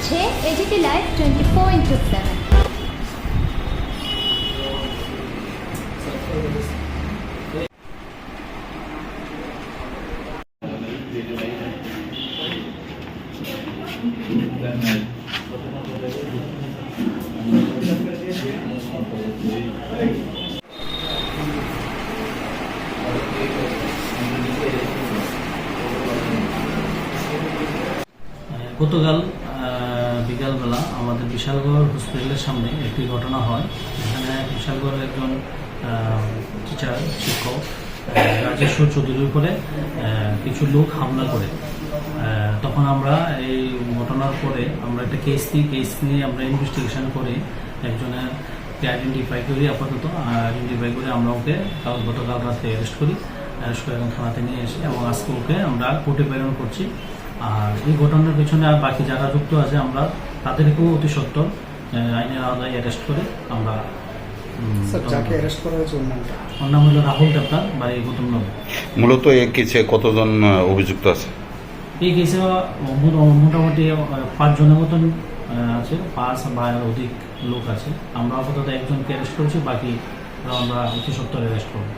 দেখছে AGT live twenty four into seven গতকাল বিকালবেলা আমাদের বিশালগড় হসপিটালের সামনে একটি ঘটনা হয়। এখানে বিশালগড়ের একজন টিচার শিক্ষক রাজেশ্বর চৌধুরীর উপরে কিছু লোক হামলা করে। তখন আমরা এই ঘটনার পরে আমরা একটা কেস নিই কেস নিয়ে আমরা ইনভেস্টিগেশন করে একজনের আইডেন্টিফাই করি আপাতত। আইডেন্টিফাই করে আমরা ওকে কাল গতকাল রাতে অ্যারেস্ট করি। অ্যারেস্ট করে থানাতে নিয়ে এসে এবং আজকে ওকে আমরা কোর্টে প্রেরণ করছি। আর এই ঘটনার পেছনে আর বাকি যারা যুক্ত আছে আমরা তাদেরকেও অতি সত্তর আইনের আওতায় অ্যারেস্ট করে আমরা রাহুল দেবদার বাড়ি গৌতম মূলত এই কেসে কতজন অভিযুক্ত আছে? এই কেসে মোটামুটি পাঁচজনের মতন আছে পাঁচ বা অধিক লোক আছে। আমরা আপাতত একজনকে অ্যারেস্ট করেছি বাকি আমরা অতি সত্তর অ্যারেস্ট করব।